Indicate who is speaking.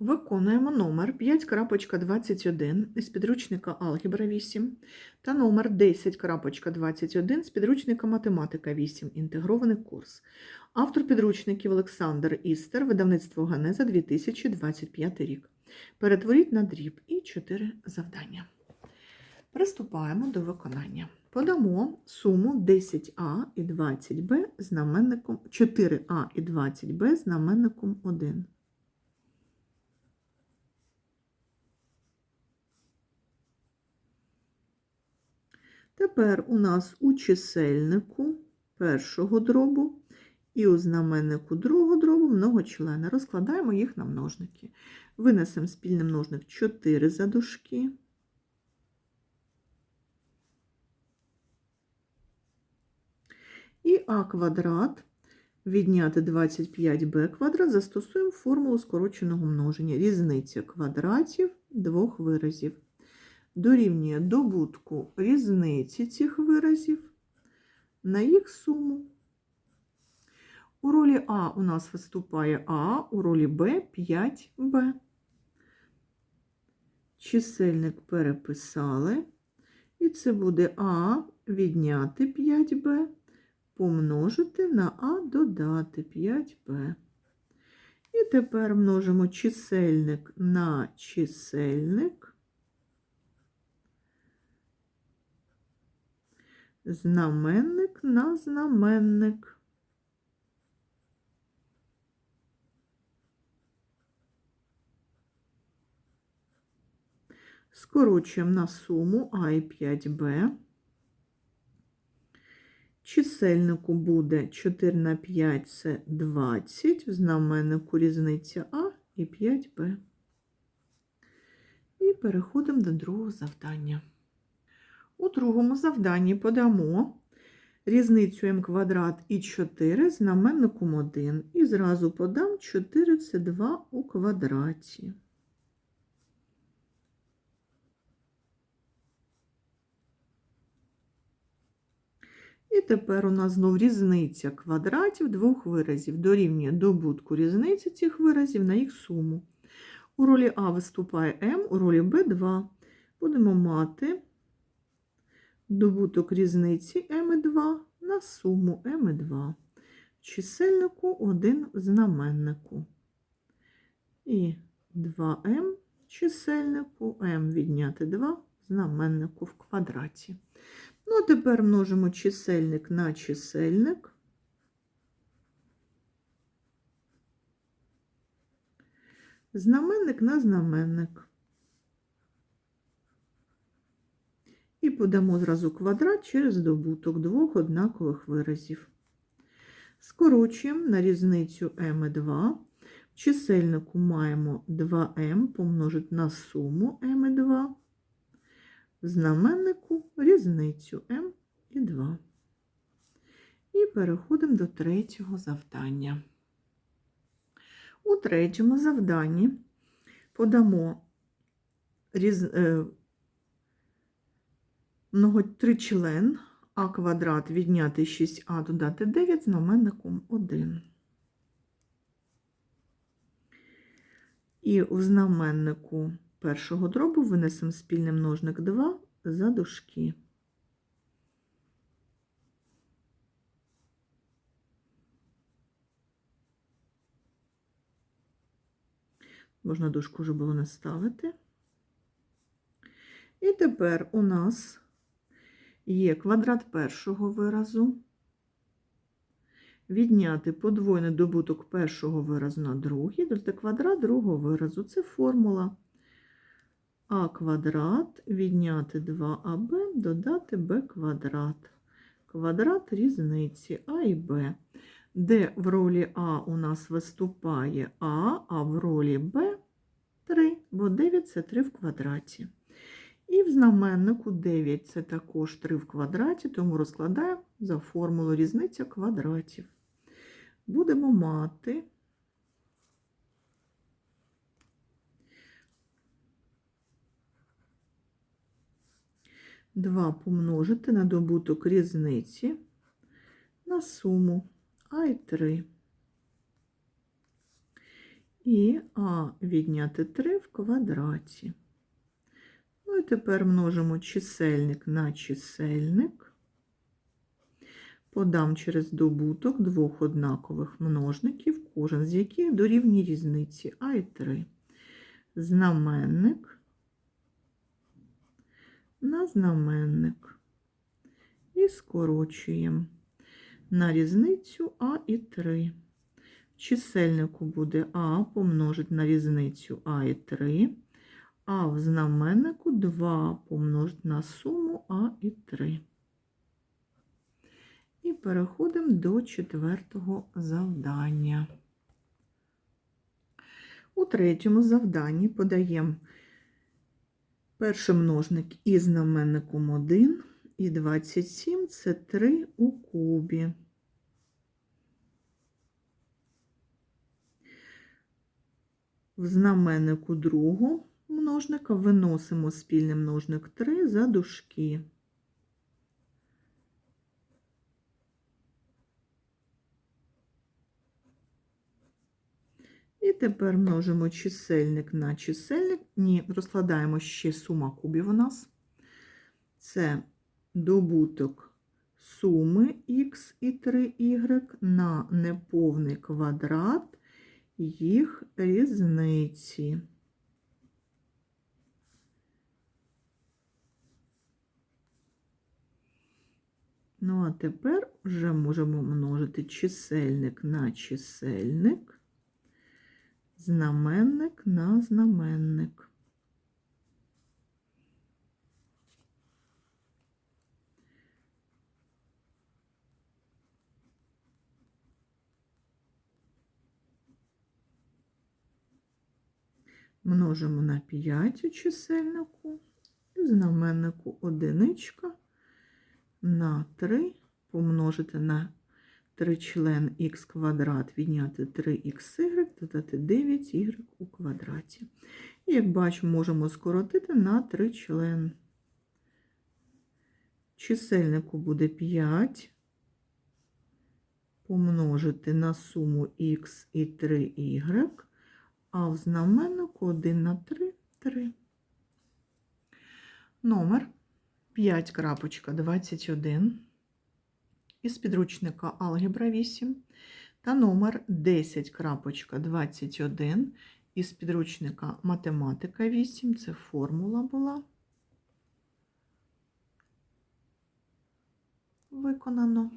Speaker 1: Виконуємо номер 5.21 із підручника Алгебра 8 та номер 10.21 з підручника Математика 8. Інтегрований курс. Автор підручників Олександр Істер, видавництво Ганеза 2025 рік. Перетворіть на дріб і 4 завдання. Приступаємо до виконання. Подамо суму 10а і 20b знаменником 4а і 20b знаменником 1. Тепер у нас у чисельнику першого дробу і у знаменнику другого дробу многочлени. Розкладаємо їх на множники. Винесемо спільний множник 4 за дужки. І а квадрат відняти 25b квадрат застосуємо формулу скороченого множення. Різниця квадратів двох виразів дорівнює добутку різниці цих виразів на їх суму. У ролі А у нас виступає А, у ролі Б 5Б. Чисельник переписали. І це буде А відняти 5Б, помножити на А додати 5Б. І тепер множимо чисельник на чисельник. Знаменник на знаменник. Скорочуємо на суму А і 5Б. Чисельнику буде 4 на 5 це 20, в знаменнику різниця А і 5Б. І переходимо до другого завдання. У другому завданні подамо різницю м квадрат і 4 знаменником 1. І зразу подам 4 це 2 у квадраті. І тепер у нас знов різниця квадратів двох виразів дорівнює добутку різниці цих виразів на їх суму. У ролі А виступає m, у ролі Б 2. Будемо мати добуток різниці m2 на суму m2. Чисельнику 1 знаменнику. І 2m чисельнику, m відняти 2 в знаменнику в квадраті. Ну, а тепер множимо чисельник на чисельник. Знаменник на знаменник. І подамо зразу квадрат через добуток двох однакових виразів. Скорочуємо на різницю m2. В чисельнику маємо 2m помножити на суму m2. В знаменнику різницю m і 2. І переходимо до третього завдання. У третьому завданні подамо різ... многотричлен а квадрат відняти 6а додати 9 знаменником 1. І у знаменнику першого дробу винесемо спільний множник 2 за дужки. Можна дужку вже було не ставити. І тепер у нас є квадрат першого виразу, відняти подвойний добуток першого виразу на другий, додати квадрат другого виразу. Це формула а квадрат відняти 2аб, додати b квадрат. Квадрат різниці А і Б, де в ролі А у нас виступає А, а в ролі Б 3, бо 9 це 3 в квадраті. І в знаменнику 9 це також 3 в квадраті, тому розкладаємо за формулу різниця квадратів. Будемо мати Два помножити на добуток різниці на суму А і 3. і а відняти 3 в квадраті. Ну і тепер множимо чисельник на чисельник. Подам через добуток двох однакових множників, кожен з яких дорівнює різниці а і 3. Знаменник на знаменник. І скорочуємо на різницю а і 3. В чисельнику буде а помножити на різницю а і 3, а в знаменнику 2 помножити на суму а і 3. І переходимо до четвертого завдання. У третьому завданні подаємо перший множник із знаменником 1 і 27 це 3 у кубі. В знаменнику другого множника виносимо спільний множник 3 за дужки. І тепер множимо чисельник на чисельник. Ні, розкладаємо ще сума кубів у нас. Це добуток суми х і 3y на неповний квадрат їх різниці. Ну, а тепер вже можемо множити чисельник на чисельник, знаменник на знаменник. Множимо на 5 у чисельнику і в знаменнику одиничка на 3 помножити на 3 член х квадрат, відняти 3xy, додати 9y у квадраті. І, як бачимо, можемо скоротити на 3 член. Чисельнику буде 5 помножити на суму х і 3y, а в знаменнику 1 на 3 – 3. Номер 5.21 із підручника Алгебра 8 та номер 10.21 із підручника Математика 8. Це формула була. Виконано.